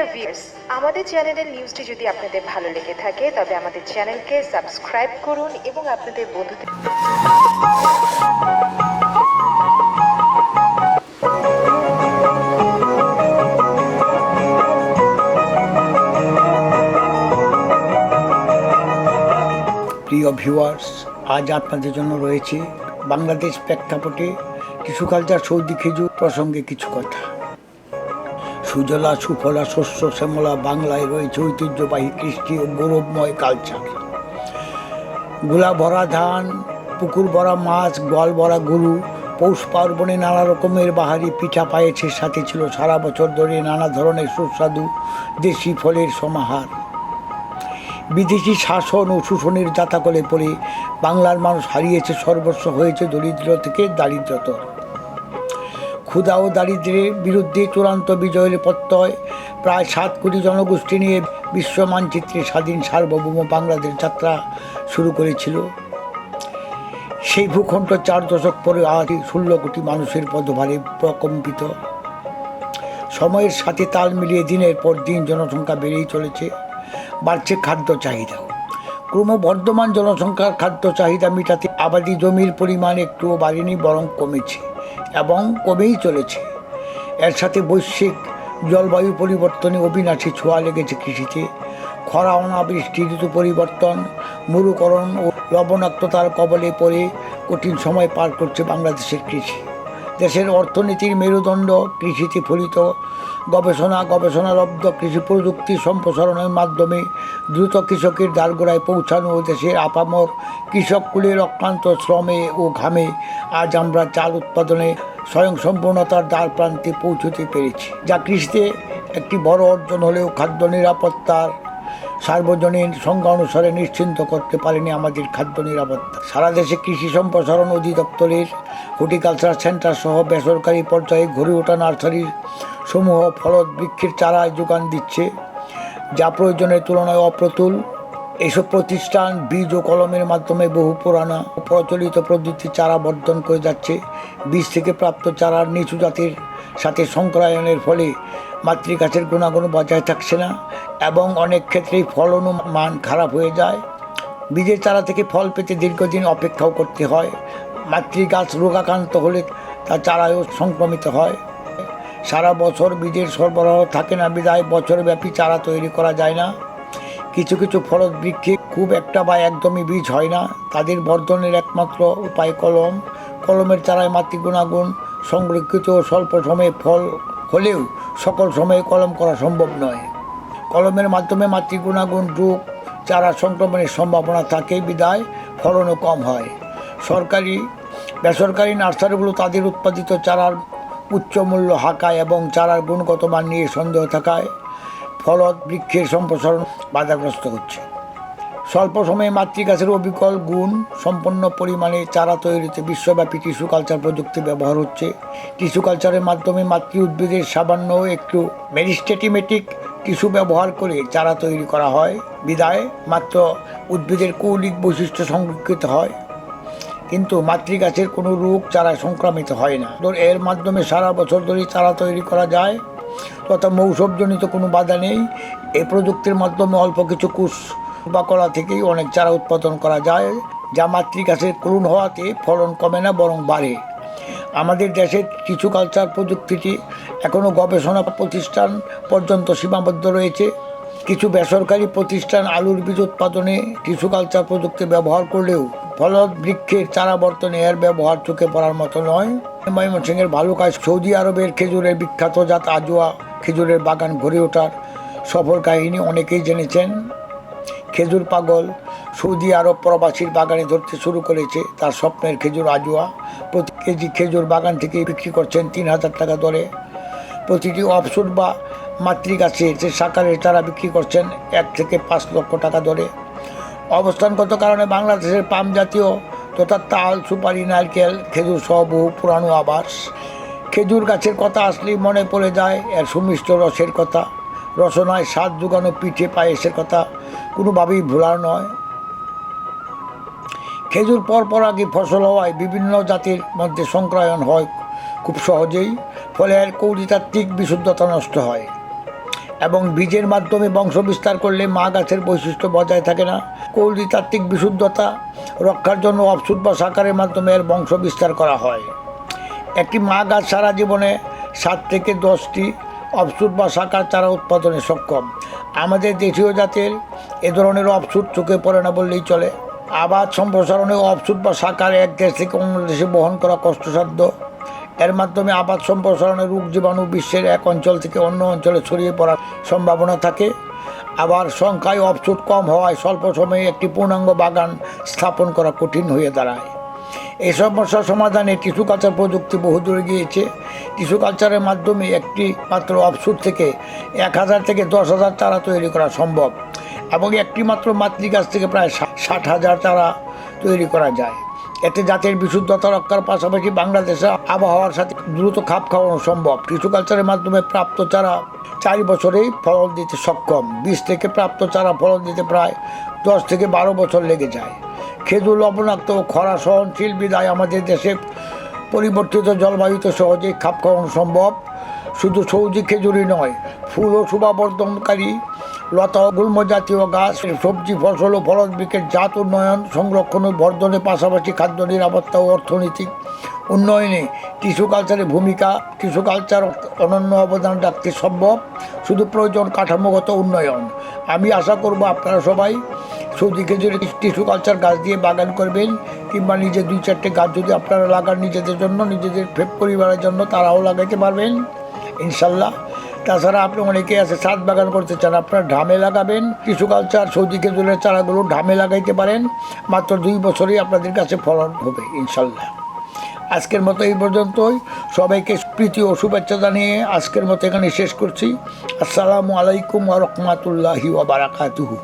Dear viewers আমাদের চ্যানেলের নিউজটি যদি আপনাদের ভালো লেগে থাকে, তবে আমাদের চ্যানেলকে সাবস্ক্রাইব করুন এবং আপনাদের বন্ধুদের প্রিয় ভিউয়ার্স আজ আপনাদের জন্য রয়েছে বাংলাদেশ প্রেক্ষাপটে কিছু কালচার সৌদি খেজুর প্রসঙ্গে কিছু কথা। সুজলা, সুফলা, শস্য, শ্যামলা, বাংলায় রয়েছে ঐতিহ্যবাহী কৃষ্টি ও গৌরবময় কালচার গোলা ভরা ধান, পুকুর ভরা মাছ, গোয়াল ভরা গরু, পৌষ পার্বণে নানা রকমের বাহারি পিঠা পায়েছের সাথে ছিল সারা বছর ধরে নানা ধরনের সুস্বাদু দেশি ফলের সমাহার। বিদেশি শাসন ও শোষণের জাতাকলে পড়ে বাংলার মানুষ হারিয়েছে সর্বস্ব, হয়েছে দরিদ্র থেকে দারিদ্রতর। ক্ষুধা ও দারিদ্র্যের বিরুদ্ধে চূড়ান্ত বিজয়ের প্রত্যয়। প্রায় সাত কোটি জনগোষ্ঠী নিয়ে বিশ্ব মানচিত্রে স্বাধীন সার্বভৌম বাংলাদেশ যাত্রা শুরু করেছিল। সেই ভূখণ্ড চার দশক পরে আজ ষোলো কোটি মানুষের পদভারে প্রকম্পিত। সময়ের সাথে তাল মিলিয়ে দিনের পর দিন জনসংখ্যা বেড়েই চলেছে। বাড়ছে খাদ্য চাহিদাও। ক্রমবর্ধমান জনসংখ্যার খাদ্য চাহিদা মেটাতে আবাদি জমির পরিমাণ একটুও বাড়েনি, বরং কমেছে। এবং কমেই চলেছে। এর সাথে বৈশ্বিক জলবায়ু পরিবর্তনে অবিনাশী ছোঁয়া লেগেছে কৃষিতে। খরা, অনাবৃষ্টি ঋতু পরিবর্তন, মরুকরণ ও লবণাক্ততার কবলে পড়ে কঠিন সময় পার করছে বাংলাদেশের কৃষি। দেশের অর্থনীতির মেরুদণ্ড কৃষিতে ফলিত। গবেষণা, গবেষণালব্ধ কৃষি প্রযুক্তি সম্প্রসারণের মাধ্যমে দ্রুত কৃষকের দ্বারগোড়ায় পৌঁছানো দেশের আপামর কৃষককুলের অক্লান্ত শ্রমে ও ঘামে আজ আমরা চাল উৎপাদনে স্বয়ংসম্পূর্ণতার দ্বার প্রান্তে পৌঁছতে পেরেছি, যা কৃষিতে একটি বড় অর্জন হলেও খাদ্য নিরাপত্তার সার্বজনীন সংজ্ঞা অনুসারে নিশ্চিন্ত করতে পারেনি আমাদের খাদ্য নিরাপত্তা। সারা দেশে কৃষি সম্প্রসারণ অধিদপ্তরের হর্টিকালচার সেন্টার সহ বেসরকারি পর্যায়ে গড়ে ওঠা নার্সারি সমূহ ফলদ বৃক্ষের চারায় যোগান দিচ্ছে, যা প্রয়োজনের তুলনায় অপ্রতুল। এসব প্রতিষ্ঠান বীজ ও কলমের মাধ্যমে বহু পুরানা ও প্রচলিত পদ্ধতির চারা বর্ধন করে যাচ্ছে। বীজ থেকে প্রাপ্ত চারার নিচু জাতের সাথে সংক্রায়নের ফলে মাতৃগাছের গুণাগুণ বজায় থাকছে না এবং অনেক ক্ষেত্রেই ফলন ও মান খারাপ হয়ে যায়। বীজের চারা থেকে ফল পেতে দীর্ঘদিন অপেক্ষাও করতে হয়। মাতৃগাছ রোগাক্রান্ত হলে তা চারায়ও সংক্রমিত হয়। সারা বছর বীজের সরবরাহ থাকে না, বিদায় বছরব্যাপী চারা তৈরি করা যায় না। কিছু কিছু ফলদ বৃক্ষে খুব একটা বা একদমই বীজ হয় না। তাদের বর্ধনের একমাত্র উপায় কলম। কলমের চারায় মাতৃ গুণাগুণ, সংরক্ষিত স্বল্প সময়ে ফল হলেও সকল সময়ে কলম করা সম্ভব নয়। কলমের মাধ্যমে মাতৃ গুণাগুণ, রোগ, চারা সংক্রমণের সম্ভাবনা থাকে, বিদায় ফলনও কম হয়। সরকারি, বেসরকারি নার্সারিগুলো তাদের উৎপাদিত চারার উচ্চ মূল্য হাঁকায় এবং চারার গুণগত মান নিয়ে সন্দেহ থাকায় ফলদ বৃক্ষের সম্প্রসারণ বাধাগ্রস্ত হচ্ছে স্বল্প সময়ে মাতৃগাছের অবিকল গুণ সম্পন্ন পরিমাণে চারা তৈরিতে বিশ্বব্যাপী টিস্যু কালচার প্রযুক্তি ব্যবহার হচ্ছে। টিস্যু কালচারের মাধ্যমে মাতৃ উদ্ভিদের সামান্য একটু মেরিস্টেটিমেটিক টিস্যু ব্যবহার করে চারা তৈরি করা হয়। বিদায়, মাত্র উদ্ভিদের কৌলিক বৈশিষ্ট্য সংরক্ষিত হয়। কিন্তু মাতৃগাছের কোনো রোগ চারা সংক্রামিত হয় না। এর মাধ্যমে সারা বছর ধরে চারা তৈরি করা যায়। তথা মৌসবজনিত কোনো বাধা নেই। এই প্রযুক্তির মাধ্যমে অল্প কিছু কুশ বা কলা থেকেই অনেক চারা উৎপাদন করা যায়, যা মাতৃগাছের করুণ হওয়াতে ফলন কমে না, বরং বাড়ে। আমাদের দেশের কিছু কালচার প্রযুক্তিটি এখনও গবেষণা প্রতিষ্ঠান পর্যন্ত সীমাবদ্ধ রয়েছে। কিছু বেসরকারি প্রতিষ্ঠান আলুর বীজ উৎপাদনে টিস্যু কালচার প্রযুক্তি ব্যবহার করলেও ফলদ বৃক্ষের চারা বর্তনে এর ব্যবহার চোখে পড়ার মতো নয়। ময়মনসিংহের ভালো কাজ সৌদি আরবের খেজুরের বিখ্যাত জাত আজোয়া খেজুরের বাগান গড়ে ওঠার সফল কাহিনী অনেকেই জেনেছেন। খেজুর পাগল সৌদি আরব প্রবাসীর বাগানে ধরতে শুরু করেছে তার স্বপ্নের খেজুর আজোয়া। প্রতি কেজি খেজুর বাগান থেকে বিক্রি করছেন তিন হাজার টাকা দরে। প্রতিটি অফসুট বা মাতৃগাছে যে সাকারের তারা বিক্রি করছেন এক থেকে পাঁচ লক্ষ টাকা দরে। অবস্থানগত কারণে বাংলাদেশের পাম জাতীয় তথা তাল, সুপারি, নারকেল, খেজুর সহ বহু পুরানো আবাস। খেজুর গাছের কথা আসলেই মনে পড়ে যায়, এর সুমিষ্ট রসের কথা। রসনায় স্বাদ জোগানো পিঠে পায়েসের কথা কোনোভাবেই ভোলার নয়। খেজুর পরপর আগে ফসল হওয়ায় বিভিন্ন জাতির মধ্যে সংক্রায়ণ হয় খুব সহজেই, ফলে এর কৌলিতাত্ত্বিক বিশুদ্ধতা নষ্ট হয়। এবং বীজের মাধ্যমে বংশ বিস্তার করলে মা গাছের বৈশিষ্ট্য বজায় থাকে না। কৌলিতাত্ত্বিক বিশুদ্ধতা রক্ষার জন্য অপসুট বা সাকারের মাধ্যমে এর বংশ বিস্তার করা হয়। একটি মা গাছ সারা জীবনে সাত থেকে দশটি অপসুট বা শাখার চারা উৎপাদনে সক্ষম। আমাদের দেশীয় জাতের এ ধরনের অপসুট চোখে পড়ে না বললেই চলে। আবাদ সম্প্রসারণে অপসুট বা শাখার এক দেশ থেকে অন্য দেশে বহন করা কষ্টসাধ্য। এর মাধ্যমে আবাদ সম্প্রসারণে রোগ জীবাণু বিশ্বের এক অঞ্চল থেকে অন্য অঞ্চলে ছড়িয়ে পড়ার সম্ভাবনা থাকে। আবার সংখ্যায় অপসুট কম হওয়ায় স্বল্প সময়ে একটি পূর্ণাঙ্গ বাগান স্থাপন করা কঠিন হয়ে দাঁড়ায়। এই সমস্যার সমাধানে টিস্যু কালচার প্রযুক্তি বহু দূরে গিয়েছে। টিস্যু কালচারের মাধ্যমে একটি মাত্র অপসুট থেকে এক হাজার থেকে দশ হাজার চারা তৈরি করা সম্ভব এবং একটি মাত্র মাতৃ গাছ থেকে প্রায় ষাট হাজার চারা তৈরি করা যায়। এতে জাতের বিশুদ্ধতা রক্ষার পাশাপাশি বাংলাদেশের আবহাওয়ার সাথে দ্রুত খাপ খাওয়ানো সম্ভব। টিস্যু কালচারের মাধ্যমে প্রাপ্ত চারা চার বছরেই ফলন দিতে সক্ষম। বীজ থেকে প্রাপ্ত চারা ফলন দিতে প্রায় দশ থেকে বারো বছর লেগে যায়। খেজুর, লবণাক্ত খরা সহনশীল বিদায় আমাদের দেশে পরিবর্তিত জলবায়ুতে সহজেই খাপ খাওয়ানো সম্ভব। শুধু সৌজি খেজুরি নয়, ফুল ও শোভাবর্ধনকারী লতা গুল্ম জাতীয় গাছ, সবজি, ফসল ও ফলন বিকের জাত উন্নয়ন, সংরক্ষণ ও বর্ধনের পাশাপাশি খাদ্য নিরাপত্তা ও অর্থনৈতিক উন্নয়নে টিস্যু কালচারের ভূমিকা টিস্যু কালচার অনন্য অবদান রাখতে সম্ভব, শুধু প্রয়োজন কাঠামোগত উন্নয়ন। আমি আশা করব আপনারা সবাই সৌদি খেজুরে টিস্যু কালচার গাছ দিয়ে বাগান করবেন, কিংবা নিজে দুই চারটে গাছ যদি আপনারা লাগান নিজেদের জন্য, নিজেদের পরিবারের জন্য, তারাও লাগাইতে পারবেন। ইনশাল্লাহ। তাছাড়া আপনি অনেকে আছে, ছাদ বাগান করতে চান, আপনার ঢামে লাগাবেন। কিছু কালচার, সৌদি খেজুরের চারাগুলো ঢামে লাগাইতে পারেন। মাত্র দুই বছরই আপনাদের কাছে ফলন হবে, ইনশাল্লাহ। আজকের মতো এই পর্যন্তই। সবাইকে প্রীতি ও শুভেচ্ছা জানিয়ে আজকের মতো এখানে শেষ করছি। আসসালামু আলাইকুম ওয়া রাহমাতুল্লাহি ওয়া বারাকাতুহু।